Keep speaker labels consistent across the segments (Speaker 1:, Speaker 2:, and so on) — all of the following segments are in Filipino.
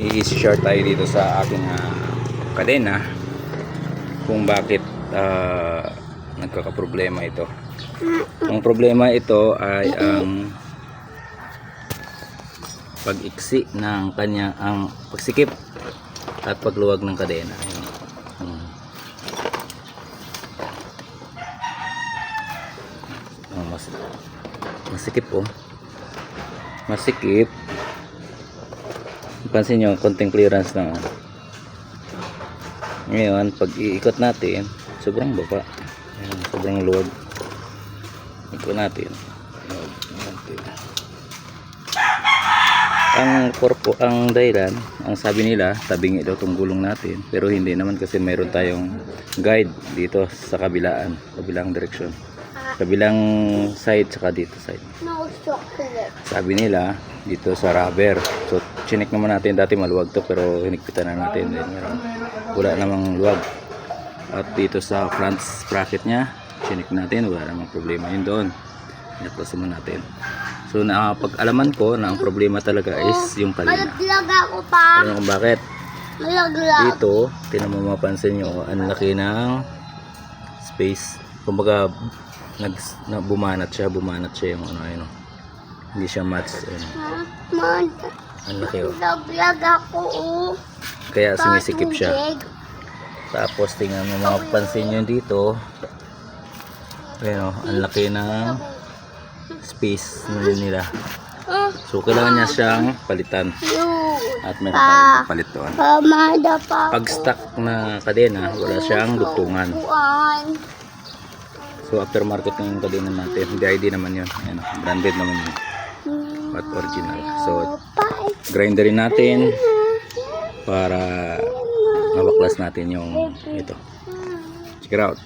Speaker 1: i-share tayo dito sa aking ah, kadena kung bakit ah, nagkakaproblema ito. Ang problema ito ay ang pag-iksi ng kanya ang pagsikip at pagluwag ng kadena. Hmm. Oh, mas masikip oh. Masikip. Pansin nyo, konting clearance lang. ah. Ngayon, pag iikot natin, sobrang baba. Ayan, sobrang luwag. Ikot natin. Ang korpo, ang dahilan, ang sabi nila, tabingi daw tong gulong natin. Pero hindi naman kasi mayroon tayong guide dito sa kabilaan, kabilang direksyon. Kabilang side, saka dito side sabi nila dito sa rubber so chinek naman natin. Dati maluwag to pero hinigpitan na natin. Then, meron, wala namang luwag. At dito sa front sprocket nya chinek natin. Wala namang problema yun doon. Inaklase mo natin. So nakapag-alaman ko na ang problema talaga is yung kalina
Speaker 2: Malaglag ako pa.
Speaker 1: alam kung bakit?
Speaker 2: Malaglag.
Speaker 1: dito tinan mo mapansin nyo ang laki ng space. Kumbaga nag, na, bumanat siya bumanat siya yung ano ayun oh. hindi siya match ayun laki oh.
Speaker 2: malaglag ako. Oh.
Speaker 1: kaya sumisikip siya. tapos tingnan mo mga pansin nyo dito. Ayun oh, ang laki ng space na nila.
Speaker 2: Ah,
Speaker 1: so kailangan niya siyang palitan. At meron tayong palit doon. Pag stuck na kadena wala siyang dugtungan
Speaker 2: One.
Speaker 1: so aftermarket na yung kadena natin hindi ID naman yun. Ayun, oh, branded naman yun at original. So grinderin natin para mabaklas natin yung ito. Check it out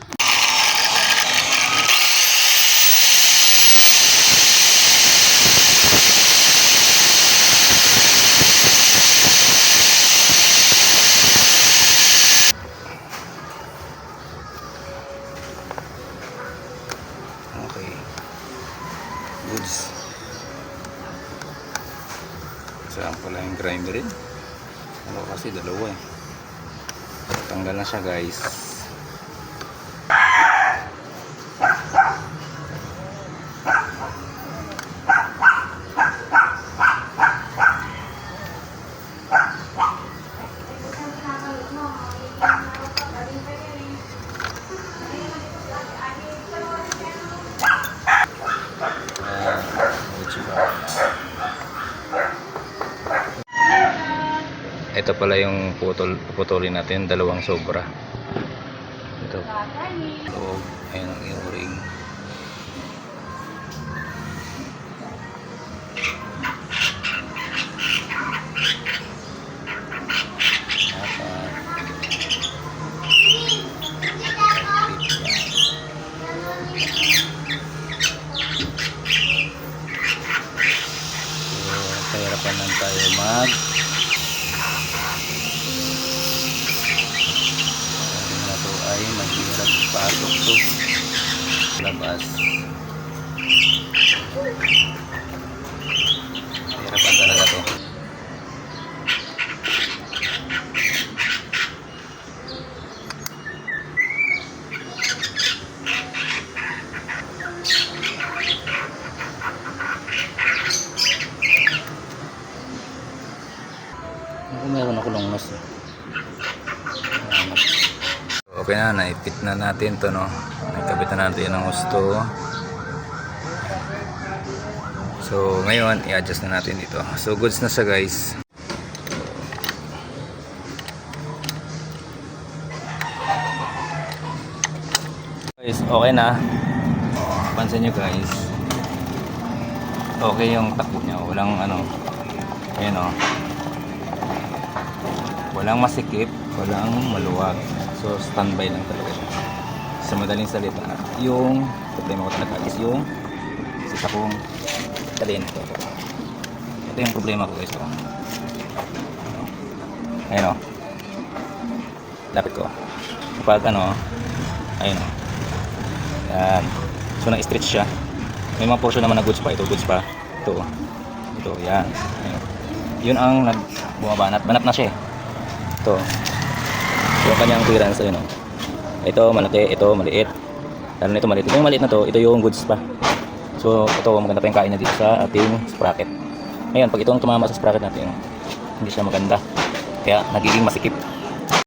Speaker 1: pala yung grinder rin ano kasi dalawa eh. Tanggal na siya guys Ayan, goods pa. Ito pala yung putol, puputulin natin, dalawang sobra. Ito. Loob. Ayan ang yung ring. Apat. So, kahirapan lang tayo mag Sabi na to ay mahirap pasok to. Labas. Hirapan talaga to. Meron ako ng mas. Okay na, naipit na natin to no. Nakabit na natin ang gusto. So ngayon, i-adjust na natin dito. So goods na siya guys. Guys, okay na. Pansin nyo guys. Okay yung takbo niya. Walang ano. Ayan o. Walang masikip, walang maluwag. So, standby lang talaga siya. Sa madaling salita, yung problema ko talaga is yung isa kong kadena ito. Yung problema ko guys. Oh. Ayan o. Lapit ko. Kapag ano, ayun o. Yan. So, na-stretch siya. May mga portion naman na goods pa. Ito, goods pa. Ito. Ito, yan. Ayan. yun ang nag bumabanat. Banat na siya eh. Ito. Yung kanyang clearance ayun oh. Ito malaki, ito maliit. Lalo nito maliit. Ito yung maliit na to, ito yung goods pa. So ito maganda pa yung kain niya dito sa ating sprocket. Ngayon, pag itong tumama sa sprocket natin, hindi siya maganda. Kaya nagiging masikip.